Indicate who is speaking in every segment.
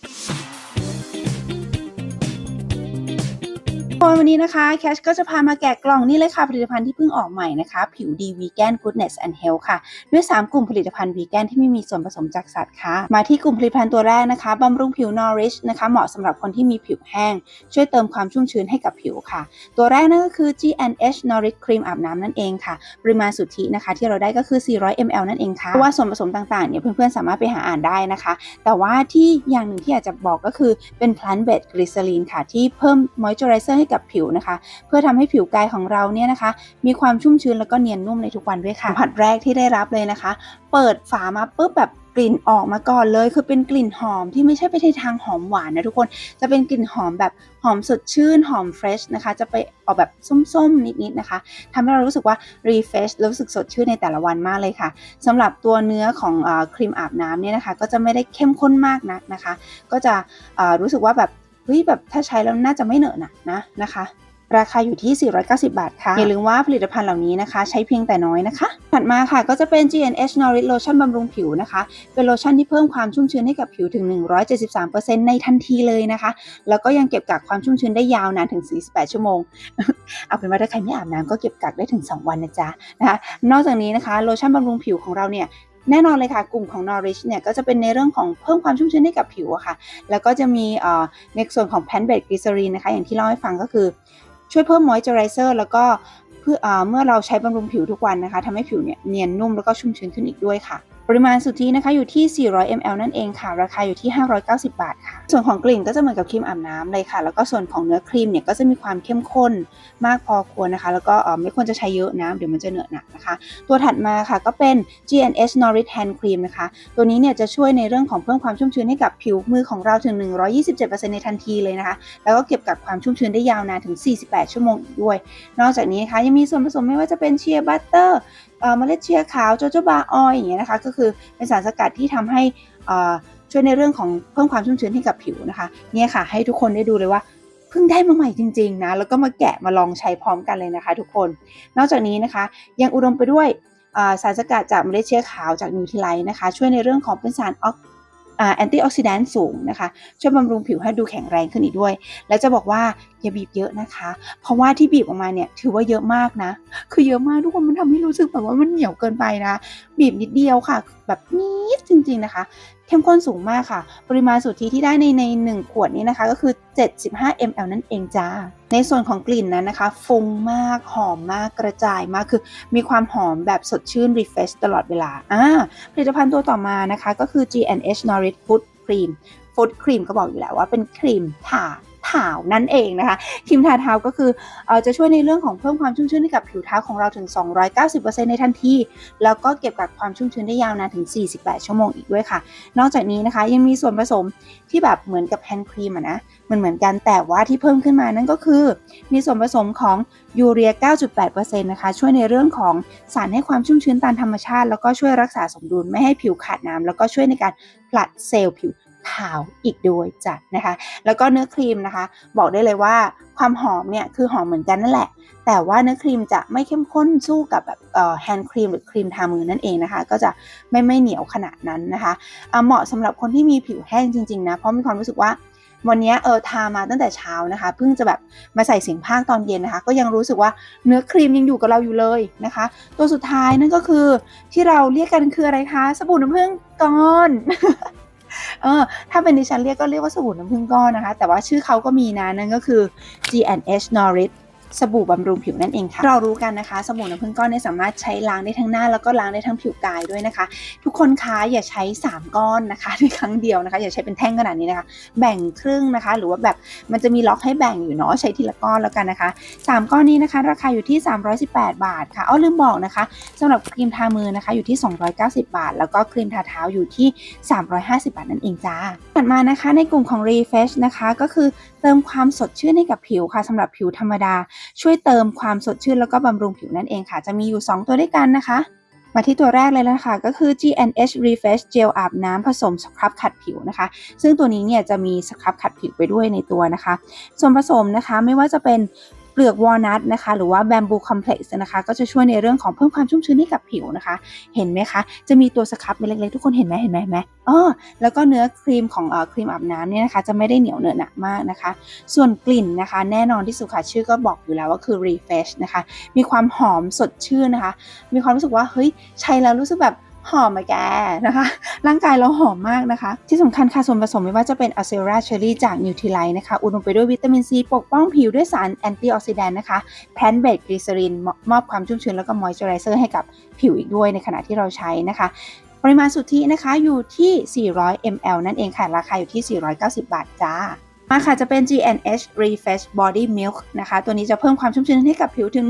Speaker 1: Christmas. วันนี้นะคะแคชก็จะพามาแกะกล่องนี่เลยค่ะ ผลิตภัณฑ์ที่เพิ่งออกใหม่นะคะ ผิวดีวีแกน Goodness and Health ค่ะ ด้วย 3 กลุ่มผลิตภัณฑ์วีแกนที่ไม่มีส่วนผสมจากสัตว์ค่ะ มาที่กลุ่มผลิตภัณฑ์ตัวแรกนะคะบำรุงผิว Nourish นะคะ เหมาะสำหรับคนที่มีผิวแห้ง ช่วยเติมความชุ่มชื้นให้กับผิวค่ะ ตัวแรกนั่นก็คือ GNH Nourish ครีมอาบน้ำนั่นเองค่ะ ปริมาณสุทธินะคะ ที่เราได้ก็คือ 400 ml นั่นเองค่ะเพราะว่าส่วนผสมต่างๆเนี่ยเพื่อนๆสามารถไปหาอ่านได้นะคะ แต่ว่าที่อย่างหนึ่งที่อยากจะบอกก็คือเป็น plant based glycerin ค่ะที่เพิ่ม moisturizer ให้กับผิวนะคะ เพื่อทำให้ผิวกายของเราเนี่ยนะคะ มีความชุ่มชื้นแล้วก็เนียนนุ่มในทุกวันด้วยค่ะสัมผัสแรกที่ได้รับเลยนะคะ เปิดฝามาปุ๊บแบบกลิ่นออกมาก่อนเลย คือเป็นกลิ่นหอมที่ไม่ใช่ไปในทางหอมหวานนะทุกคนจะเป็นกลิ่นหอมแบบหอมสดชื่นหอมเฟรชนะคะ จะไปออกแบบส้มๆ นิดๆนะคะทำให้เรารู้สึกว่า refresh แล้วรู้สึกสดชื่นในแต่ละวันมากเลยค่ะสำหรับตัวเนื้อของอครีมอาบน้ำเนี่ยนะคะ ก็จะไม่ได้เข้มข้นมากนักนะคะ ก็จะรู้สึกว่าแบบ เฮ้ยแบบถ้าใช้แล้วน่าจะไม่เหนอะหนะนะนะคะ ราคาอยู่ที่ 490 บาทค่ะ อย่าลืมว่าผลิตภัณฑ์เหล่านี้นะคะ ใช้เพียงแต่น้อยนะคะ ถัดมาค่ะก็จะเป็น GNH Nourish Lotion บำรุงผิวนะคะ เป็นโลชั่นที่เพิ่มความชุ่มชื้นให้กับผิวถึง 173%ในทันทีเลยนะคะ แล้วก็ยังเก็บกักความชุ่มชื้นได้ยาวนานถึง 48 ชั่วโมง เอาเป็นว่าถ้าใครไม่อาบน้ำก็เก็บกักได้ถึง 2 วันนะจ๊ะนะคะ นอกจากนี้นะคะโลชั่นบำรุงผิวของเราเนี่ย แน่นอนเลยค่ะ กลุ่มของ Nourish เนี่ยก็จะเป็นในเรื่องของเพิ่มความชุ่มชื้นให้กับผิวอะค่ะ แล้วก็จะมีในส่วนของ plant based glycerin นะคะ อย่างที่เล่าให้ฟังก็คือ ช่วยเพิ่ม moisturizer แล้วก็เพื่อเออเมื่อเราใช้บำรุงผิวทุกวันนะคะทำให้ผิวเนี่ยเนียนนุ่มแล้วก็ชุ่มชื้นขึ้นอีกด้วยค่ะ ปริมาณสุทธินะคะอยู่ที่ 400 ml นั่นเองค่ะ ราคาอยู่ที่ 590 บาทค่ะ ส่วนของกลิ่นก็จะเหมือนกับครีมอาบน้ำเลยค่ะ แล้วก็ส่วนของเนื้อครีมเนี่ยก็จะมีความเข้มข้นมากพอควรนะคะ แล้วก็ไม่ควรจะใช้เยอะนะเดี๋ยวมันจะเหนอะหนักนะคะ ตัวถัดมาค่ะก็เป็น GNH Nourish Hand Cream นะคะ ตัวนี้เนี่ยจะช่วยในเรื่องของเพิ่มความชุ่มชื้นให้กับผิวมือของเราถึง 127%ในทันทีเลยนะคะ แล้วก็เก็บกับความชุ่มชื้นได้ยาวนานถึง 48 ชั่วโมงอีกด้วย นอกจากนี้นะคะยังมีส่วนผสมไม่ว่าจะเป็นเชียร์บัตเตอร์ เมล็ดเชียขาวโจโจบาออยอย่างเงี้ยนะคะก็คือเป็นสารสกัดที่ทำให้ช่วยในเรื่องของเพิ่มความชุ่มชื้นให้กับผิวนะคะเนี่ยค่ะ ให้ทุกคนได้ดูเลยว่าเพิ่งได้มาใหม่จริงๆนะแล้วก็มาแกะมาลองใช้พร้อมกันเลยนะคะ ทุกคน นอกจากนี้นะคะ ยังอุดมไปด้วยสารสกัดจากเมล็ดเชื้อขาวจากนิวทรีไลนะคะ ช่วยในเรื่องของเป็นสารออกแอนตี้ออกซิแดนต์สูงนะคะ ช่วยบำรุงผิวให้ดูแข็งแรงขึ้นอีกด้วย และจะบอกว่า อย่าบีบเยอะนะคะ เพราะว่าที่บีบออกมาเนี่ยถือว่าเยอะมากนะ คือเยอะมากทุกคนมันทำให้รู้สึกแบบว่ามันเหนียวเกินไปนะ บีบนิดเดียวค่ะ แบบนิดจริงๆนะคะเข้มข้นสูงมากค่ะ ปริมาณสุทธิที่ได้ในในหนึ่งขวดนี้นะคะ ก็คือ 75 ml นั่นเองจ้า ในส่วนของกลิ่นนั้นนะคะ ฟุ้งมาก หอมมาก กระจายมาก คือมีความหอมแบบสดชื่น refresh ตลอดเวลา อ่า ผลิตภัณฑ์ตัวต่อมานะคะ ก็คือ GNH Nourish Foot Cream Foot Cream ก็บอกอยู่แล้วว่าเป็นครีมทา เท้านั่นเองนะคะครีมทาเท้าก็คืออจะช่วยในเรื่องของเพิ่มความชุ่มชื้นให้กับผิวเท้าของเราถึง 290%ในทันทีแล้วก็เก็บกักความชุ่มชื้นได้ยาวนานถึง 48 ชั่วโมงอีกด้วยค่ะ นอกจากนี้นะคะยังมีส่วนผสมที่แบบเหมือนกับแฮนด์ครีมอะนะมันเหมือนกันแต่ว่าที่เพิ่มขึ้นมานั่นก็คือ มีส่วนผสมของยูเรีย 9.8%นะคะช่วยในเรื่องของสารให้ความชุ่มชื้นตามธรรมชาติ แล้วก็ช่วยรักษาสมดุลไม่ให้ผิวขาดน้ำแล้วก็ช่วยในการผลัดเซลล์ผิว ขาวอีกด้วยจ้ะนะคะ แล้วก็เนื้อครีมนะคะ บอกได้เลยว่าความหอมเนี่ยคือหอมเหมือนกันนั่นแหละ แต่ว่าเนื้อครีมจะไม่เข้มข้นสู้กับแบบแฮนด์ครีมหรือครีมทามือนั่นเองนะคะ ก็จะไม่ไม่เหนียวขนาดนั้นนะคะเหมาะสำหรับคนที่มีผิวแห้งจริงๆนะเพราะมีความรู้สึกว่าวันนี้เออทามาตั้งแต่เช้านะคะเพิ่งจะแบบมาใส่เสียงภาคตอนเย็นนะคะ ก็ยังรู้สึกว่าเนื้อครีมยังอยู่กับเราอยู่เลยนะคะ ตัวสุดท้ายนั่นก็คือที่เราเรียกกันคืออะไรคะสบู่น้ำผึ้งก้อน เออถ้าเป็นดิฉันเรียกก็เรียกว่าสบู่น้ำผึ้งก้อนนะคะ แต่ว่าชื่อเขาก็มีนะนั่นก็คือ G&H Norris สบู่บำรุงผิวนั่นเองค่ะเรารู้กันนะคะ สบู่น้ำผึ้งก้อนเนี่ยสามารถใช้ล้างได้ทั้งหน้าแล้วก็ล้างได้ทั้งผิวกายด้วยนะคะ ทุกคนคะอย่าใช้ 3 ก้อนนะคะในครั้งเดียวนะคะ อย่าใช้เป็นแท่งขนาดนี้นะคะ แบ่งครึ่งนะคะ หรือว่าแบบมันจะมีล็อกให้แบ่งอยู่เนาะใช้ทีละก้อนแล้วกันนะคะ 3 ก้อนนี้นะคะ ราคาอยู่ที่ 318 บาทค่ะอ้อลืมบอกนะคะสำหรับครีมทามือนะคะอยู่ที่ 290 บาท แล้วก็ครีมทาเท้าอยู่ที่ 350 บาทนั่นเองจ้าถัดมานะคะในกลุ่มของ Refresh นะคะก็คือเติมความสดชื่นให้กับผิวค่ะสำหรับผิวธรรมดาช่วยเติมความสดชื่นแล้วก็บำรุงผิวนั่นเองค่ะ จะมีอยู่ 2 ตัวด้วยกันนะคะ มาที่ตัวแรกเลยนะคะ ก็คือ GNH Refresh Gel อาบน้ำผสมสครับขัดผิวนะคะ ซึ่งตัวนี้เนี่ยจะมีสครับขัดผิวไปด้วยในตัวนะคะ ส่วนผสมนะคะไม่ว่าจะเป็น เปลือกวอลนัทนะคะ หรือว่าแบมบูคอมเพล็กซ์นะคะ ก็จะช่วยในเรื่องของเพิ่มความชุ่มชื้นให้กับผิวนะคะ เห็นไหมคะ จะมีตัวสครับเม็ดเล็กๆทุกคนเห็นไหมเห็นไหมเห็นไหมอ๋อแล้วก็เนื้อครีมของเอ่อครีมอาบน้ำเนี่ยนะคะ จะไม่ได้เหนียวเหนอะหนะมากนะคะ ส่วนกลิ่นนะคะ แน่นอนที่สุดค่ะชื่อก็บอกอยู่แล้วว่าคือ refresh นะคะ มีความหอมสดชื่นนะคะ มีความรู้สึกว่าเฮ้ยใช้แล้วรู้สึกแบบ หอมอะแกนะคะ ร่างกายเราหอมมากนะคะ ที่สำคัญค่ะส่วนผสมไม่ว่าจะเป็น a c e r a cherry จาก n u t r i l i นะคะ อุดมไปด้วยวิตามินซีปกป้องผิวด้วยสารแอนตี้ออกซิแดนต์นะคะแพนเบดกลีเซอรินมอบความชุ่มชื้นแล้วก็มอยเจอไรเซอร์ให้กับผิวอีกด้วยในขณะที่เราใช้นะคะปริมาณสุทธินะคะอยู่ที่ 400 ml นั่นเองค่ะ ราคาอยู่ที่ 490 บาทจ้า มาค่ะจะเป็น GNH Refresh Body Milk นะคะ ตัวนี้จะเพิ่มความชุ่มชื้นให้กับผิวถึง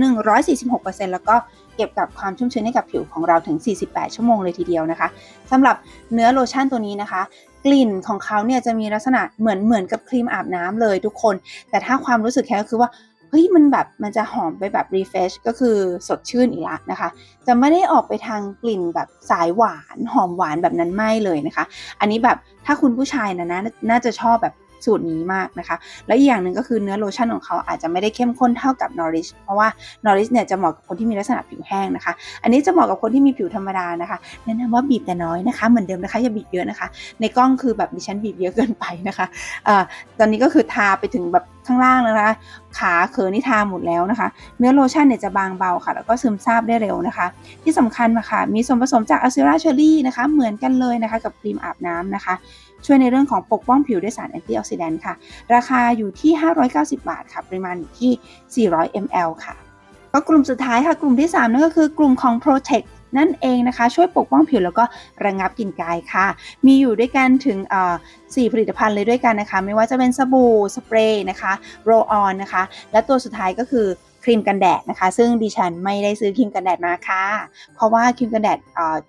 Speaker 1: 146%แล้วก็ เก็บกับความชุ่มชื้นให้กับผิวของเราถึง 48 ชั่วโมงเลยทีเดียวนะคะสำหรับเนื้อโลชั่นตัวนี้นะคะ กลิ่นของเขาเนี่ยจะมีลักษณะเหมือนเหมือนกับครีมอาบน้ำเลยทุกคน แต่ถ้าความรู้สึกแค่ก็คือว่าเฮ้ยมันแบบมันจะหอมไปแบบ refresh ก็คือสดชื่นอีกละนะคะ จะไม่ได้ออกไปทางกลิ่นแบบสายหวานหอมหวานแบบนั้นไม่เลยนะคะ อันนี้แบบถ้าคุณผู้ชายนะนะน่าจะชอบแบบ สูตรนี้มากนะคะ และอีกอย่างหนึ่งก็คือเนื้อโลชั่นของเขาอาจจะไม่ได้เข้มข้นเท่ากับนอริชเพราะว่านอริชเนี่ยจะเหมาะกับคนที่มีลักษณะผิวแห้งนะคะ อันนี้จะเหมาะกับคนที่มีผิวธรรมดานะคะแนะนำว่าบีบแต่น้อยนะคะ เหมือนเดิมนะคะอย่าบีบเยอะนะคะ ในกล้องคือแบบดิฉันบีบเยอะเกินไปนะคะอ่อตอนนี้ก็คือทาไปถึงแบบ ข้างล่างแล้วนะคะ ขาเขินนี่ทาหมดแล้วนะคะ เนื้อโลชั่นเนี่ยจะบางเบาค่ะ แล้วก็ซึมซาบได้เร็วนะคะ ที่สำคัญค่ะ มีส่วนผสมจากอะซิราเชอรี่นะคะ เหมือนกันเลยนะคะ กับครีมอาบน้ำนะคะ ช่วยในเรื่องของปกป้องผิวด้วยสารแอนตี้ออกซิแดนต์ค่ะ ราคาอยู่ที่ 590 บาทค่ะ ปริมาณอยู่ที่ 400 ml ค่ะก็กลุ่มสุดท้ายค่ะ กลุ่มที่ 3 นั่นก็คือกลุ่มของ Protect นั่นเองนะคะ ช่วยปกป้องผิวแล้วก็ระงับกลิ่นกายค่ะ มีอยู่ด้วยกันถึงเอ่อ4ผลิตภัณฑ์เลยด้วยกันนะคะ ไม่ว่าจะเป็นสบู่สเปรย์นะคะโรลออนนะคะ และตัวสุดท้ายก็คือ ครีมกันแดดนะคะ ซึ่งดิฉันไม่ได้ซื้อครีมกันแดดมาค่ะ เพราะว่าครีมกันแดด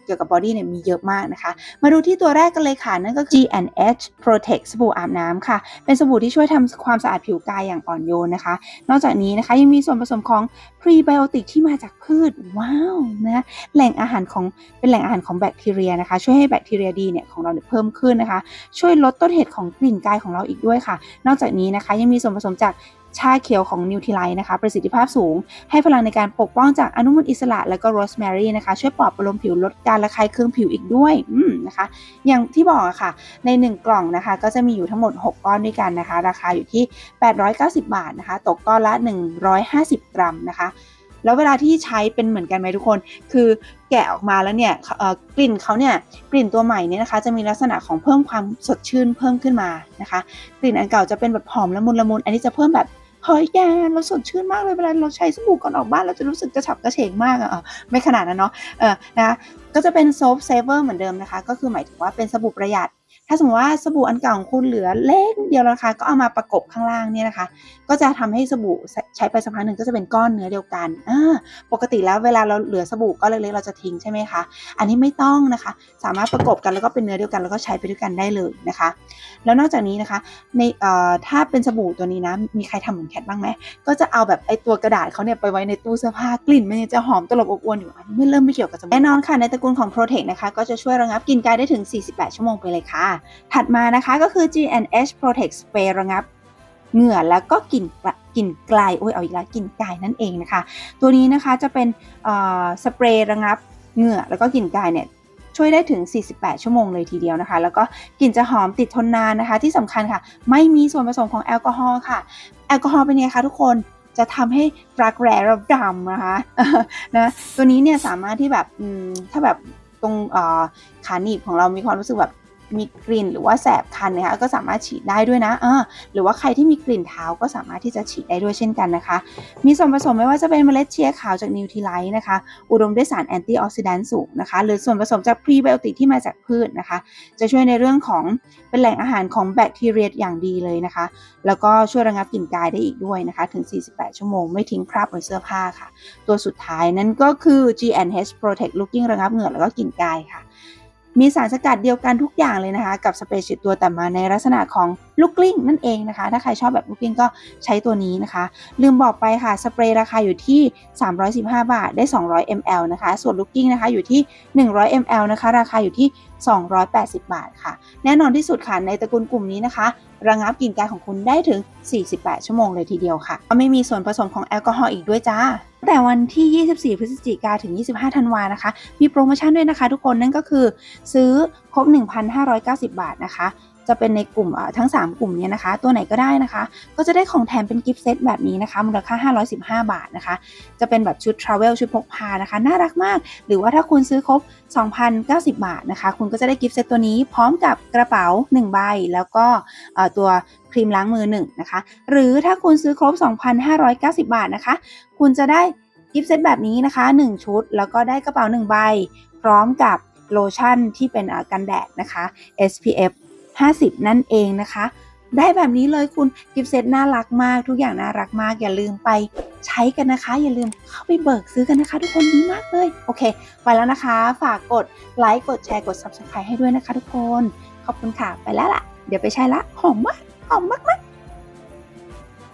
Speaker 1: เกี่ยวกับบอดี้เนี่ยมีเยอะมากนะคะ มาดูที่ตัวแรกกันเลยค่ะ นั่นก็ G&H Protect สบู่อาบน้ำค่ะ เป็นสบู่ที่ช่วยทำความสะอาดผิวกายอย่างอ่อนโยนนะคะ นอกจากนี้นะคะยังมีส่วนผสมของพรีไบโอติกที่มาจากพืช ว้าวนะแหล่งอาหารของเป็นแหล่งอาหารของแบคทีเรียนะคะ ช่วยให้แบคทีเรียดีเนี่ยของเราเนี่ยเพิ่มขึ้นนะคะ ช่วยลดต้นเหตุของกลิ่นกายของเราอีกด้วยค่ะ นอกจากนี้นะคะยังมีส่วนผสมจาก ชาเขียวของนิวท i ไลนะคะ ประสิทธิภาพสูง ให้พลังในการปกป้องจากอนุมูลอิสระ และก็โรสแมรี่นะคะ ช่วยปลอบประโลมผิวลดการระคายเคืองผิวอีกด้วยอืมนะคะ อย่างที่บอกอะค่ะ ใน 1 กล่องนะคะ ก็จะมีอยู่ทั้งหมด 6 ก้อนด้วยกันนะคะ ราคาอยู่ที่ 890 บาทนะคะ ตกก้อนละ 150 กรัมนะคะแล้วเวลาที่ใช้เป็นเหมือนกันไหมทุกคน คือแกะออกมาแล้วเนี่ยกลิ่นเขาเนี่ยกลิ่นตัวใหม่เนี่ยนะคะจะมีลักษณะของเพิ่มความสดชื่นเพิ่มขึ้นมานะคะ กลิ่นอันเก่าจะเป็นแบบหอมละมุนละมุน อันนี้จะเพิ่มแบบ เฮ้ยแกเราสดชื่นมากเลยเวลาเราใช้สบู่ก่อนออกบ้านเราจะรู้สึกกระฉับกระเฉงมากอะไม่ขนาดนั้นเนาะเออนะคะก็จะเป็นโซฟเซเวอร์เหมือนเดิมนะคะ ก็คือหมายถึงว่าเป็นสบู่ประหยัด ถ้าสมมติว่าสบู่อันเก่าของคุณเหลือเล็กเดียวราคาก็เอามาประกบข้างล่างเนี่ยนะคะ ก็จะทำให้สบู่ใช้ไปสักพักหนึ่งก็จะเป็นก้อนเนื้อเดียวกันปกติแล้วเวลาเราเหลือสบู่ก้อนเล็กๆเราจะทิ้งใช่ไหมคะ อันนี้ไม่ต้องนะคะ สามารถประกบกันแล้วก็เป็นเนื้อเดียวกันแล้วก็ใช้ไปด้วยกันได้เลยนะคะ แล้วนอกจากนี้นะคะ ในถ้าเป็นสบู่ตัวนี้นะ มีใครทำเหมือนแคทบ้างไหมก็จะเอาแบบไอตัวกระดาษเขาเนี่ยไปไว้ในตู้เสื้อผ้ากลิ่นมันจะหอมตลบอบอวนอยู่อันนี้ไม่เริ่มไม่เกี่ยวกับสบู่แน่นอนค่ะในตระกูลของ Protect นะคะก็จะช่วยระงับกลิ่นกายได้ถึง 48 ชั่วโมงไปเลยค่ะถัดมานะคะก็คือ G&H Protect Spray ระงับเหงื่อแล้วก็กลิ่นกลิ่นกลายโอ้ยเอาอีกแล้วกลิ่นกายนั่นเองนะคะ ตัวนี้นะคะจะเป็นสเปรย์ระงับเหงื่อแล้วก็กลิ่นกายเนี่ยช่วยได้ถึง 48 ชั่วโมงเลยทีเดียวนะคะ แล้วก็กลิ่นจะหอมติดทนนานนะคะ ที่สำคัญค่ะ ไม่มีส่วนผสมของแอลกอฮอล์ค่ะ แอลกอฮอล์เป็นไงคะทุกคนจะทำให้รักแร้ราดำนะคะนะตัวนี้เนี่ยสามารถที่แบบถ้าแบบตรงขาหนีบของเรามีความรู้สึกแบบ มีกลิ่นหรือว่าแสบคันนะคะก็สามารถฉีดได้ด้วยนะอ่าหรือว่าใครที่มีกลิ่นเท้าก็สามารถที่จะฉีดได้ด้วยเช่นกันนะคะ มีส่วนผสมไม่ว่าจะเป็นเมล็ดเชียร์ขาวจากนิวท i ไลท์นะคะ อุดมด้วยสารแอนตี้ออกซิแดนต์สูงนะคะ หรือส่วนผสมจากพรีไบโอติกที่มาจากพืชนะคะ จะช่วยในเรื่องของเป็นแหล่งอาหารของแบคทีเรียอย่างดีเลยนะคะ แล้วก็ช่วยระงับกลิ่นกายได้อีกด้วยนะคะ ถึง 48 ชั่วโมงไม่ทิ้งคราบบนเสื้อผ้าค่ะ ตัวสุดท้ายนั้นก็คือ G&H Protect Looking ระงับเหงื่อแล้วก็กลิ่นกายค่ะ มีสารสกัดเดียวกันทุกอย่างเลยนะคะ กับสเปรย์ฉีดตัวแต่มาในลักษณะของลูกกลิ้งนั่นเองนะคะ ถ้าใครชอบแบบลูกกลิ้งก็ใช้ตัวนี้นะคะ ลืมบอกไปค่ะสเปรย์ราคาอยู่ที่ 315 บาทได้ 200 ml นะคะ ส่วนลูกกลิ้งนะคะอยู่ที่ 100 ml นะคะ ราคาอยู่ที่ 280 บาทค่ะ แน่นอนที่สุดค่ะในตระกูลกลุ่มนี้นะคะ ระงับกลิ่นกายของคุณได้ถึง 48 ชั่วโมงเลยทีเดียวค่ะไม่มีส่วนผสมของแอลกอฮอล์อีกด้วยจ้า แต่วันที่ 24 พฤศจิกาถึง 25 ธันวานะคะ มีโปรโมชั่นด้วยนะคะทุกคนนั่นก็คือซื้อครบ 1,590 บาทนะคะ จะเป็นในกลุ่มทั้ง 3 กลุ่มเนี้นะคะ ตัวไหนก็ได้นะคะ ก็จะได้ของแถมเป็นกิฟต์เซตแบบนี้นะคะ มูลค่า 515 บาทนะคะ จะเป็นแบบชุดทราเวลชุดพกพานะคะ น่ารักมาก หรือว่าถ้าคุณซื้อครบ 2,090 บาทนะคะ คุณก็จะได้กิฟต์เซตตัวนี้พร้อมกับกระเป๋า 1 ใบ แล้วก็ตัวครีมล้างมือ1นะคะ หรือถ้าคุณซื้อครบ 2,590 บาทนะคะ คุณจะได้กิฟต์เซตแบบนี้นะคะ 1 ชุด แล้วก็ได้กระเป๋า 1 ใบ พร้อมกับโลชั่นที่เป็นกันแดดนะคะ SPF 50 นั่นเองนะคะ ได้แบบนี้เลยคุณกิฟต์เซตน่ารักมาก ทุกอย่างน่ารักมาก อย่าลืมไปใช้กันนะคะ อย่าลืมเข้าไปเบิกซื้อกันนะคะ ทุกคนดีมากเลย โอเค ไปแล้วนะคะ ฝากกดไลค์กดแชร์กด Subscribe ให้ด้วยนะคะ ทุกคน ขอบคุณค่ะไปแล้วล่ะ เดี๋ยวไปใช้ละหอมมากหอมมากๆ